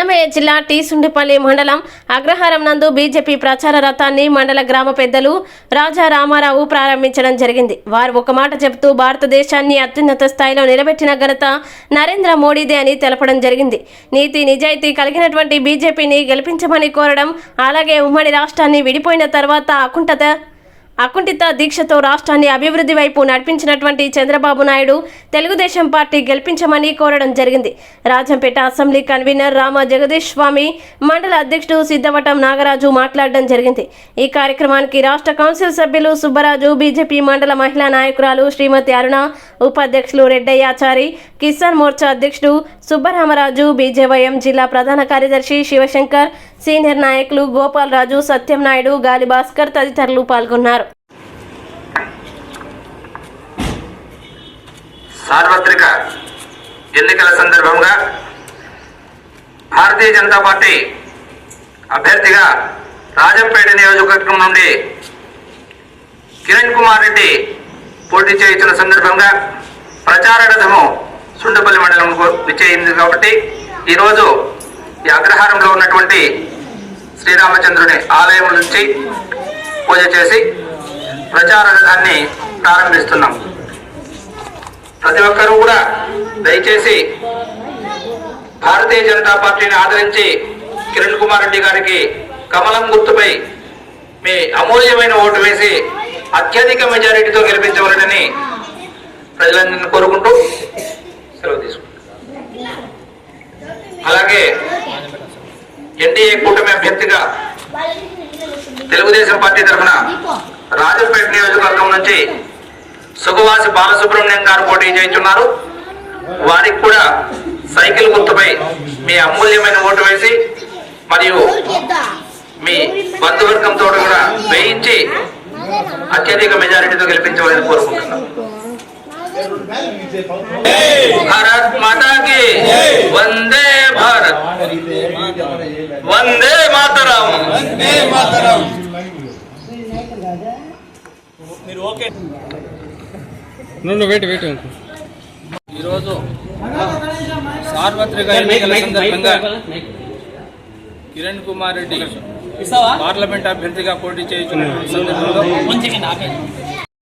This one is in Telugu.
అన్నమయ్య జిల్లా టీసుండిపల్లి మండలం అగ్రహారం నందు బీజేపీ ప్రచార రథాన్ని మండల గ్రామ పెద్దలు రాజా రామారావు ప్రారంభించడం జరిగింది. వారు ఒక మాట చెబుతూ భారతదేశాన్ని అత్యున్నత స్థాయిలో నిలబెట్టిన ఘనత నరేంద్ర మోడీదే అని తెలపడం జరిగింది. నీతి నిజాయితీ కలిగినటువంటి బీజేపీని గెలిపించమని కోరడం అలాగే ఉమ్మడి రాష్ట్రాన్ని విడిపోయిన తర్వాత అకుంఠత అకుంఠిత దీక్షతో రాష్ట్రాన్ని అభివృద్ధి వైపు నడిపించినటువంటి చంద్రబాబు నాయుడు తెలుగుదేశం పార్టీ గెలిపించమని కోరడం జరిగింది. రాజంపేట అసెంబ్లీ కన్వీనర్ రామ జగదీష్ స్వామి మండల అధ్యక్షుడు సిద్ధవటం నాగరాజు మాట్లాడడం జరిగింది. ఈ కార్యక్రమానికి రాష్ట్ర కౌన్సిల్ సభ్యులు సుబ్బరాజు బీజేపీ మండల మహిళా నాయకురాలు శ్రీమతి అరుణ ఉపాధ్యక్షులు రెడ్డయ్యాచారి కిసాన్ మోర్చా అధ్యక్షుడు సుబ్బరామరాజు బీజేవైఎం జిల్లా ప్రధాన కార్యదర్శి శివశంకర్ సీనియర్ నాయకులు గోపాలరాజు సత్యం నాయుడు గాలి భాస్కర్ తదితరులు పాల్గొన్నారు. సార్వత్రిక ఎన్నికల సందర్భంగా భారతీయ జనతా పార్టీ అభ్యర్థిగా రాజంపేట నియోజకవర్గం నుండి కిరణ్ కుమార్ రెడ్డి పోటీ చేయించిన సందర్భంగా ప్రచార రథము సుండపల్లి మండలం విచ్చేయింది కాబట్టి ఈరోజు ఈ అగ్రహారంలో ఉన్నటువంటి శ్రీరామచంద్రుని ఆలయం నుంచి పూజ చేసి ప్రచార రథాన్ని ప్రారంభిస్తున్నాం. ప్రతి ఒక్కరూ కూడా దయచేసి భారతీయ జనతా పార్టీని ఆదరించి కిరణ్ కుమార్ రెడ్డి గారికి కమలం గుర్తుపై మీ అమూల్యమైన ఓటు వేసి అత్యధిక మెజారిటీతో గెలిపించవలనని ప్రజలందరినీ కోరుకుంటూ సెలవు తీసుకుంటాం అలాగే ఎన్డీఏ కూటమి అభ్యర్థిగా తెలుగుదేశం పార్టీ తరఫున రాజంపేట నియోజకవర్గం నుంచి సుఖవాసి బాలసుబ్రహ్మణ్యం గారు పోటీ చేయించున్నారు. వారికి కూడా సైకిల్ గుర్తుపై మీ అమూల్యమైన ఓటు వేసి మరియు మీ బంధువర్గంతో కూడా వేయించి అత్యధిక మెజారిటీతో గెలిపించవాలని కోరుకుంటున్నాం భారత్ మాతాకి వందే భారత్ వందే మాతరం నుండి వెయిట్ వెయిట్ ఈరోజు సార్వత్రిక ఎన్నికల సందర్భంగా కిరణ్ కుమార్ రెడ్డి పార్లమెంట్ అభ్యర్థిగా పోటీ చేస్తున్న సందర్భంలో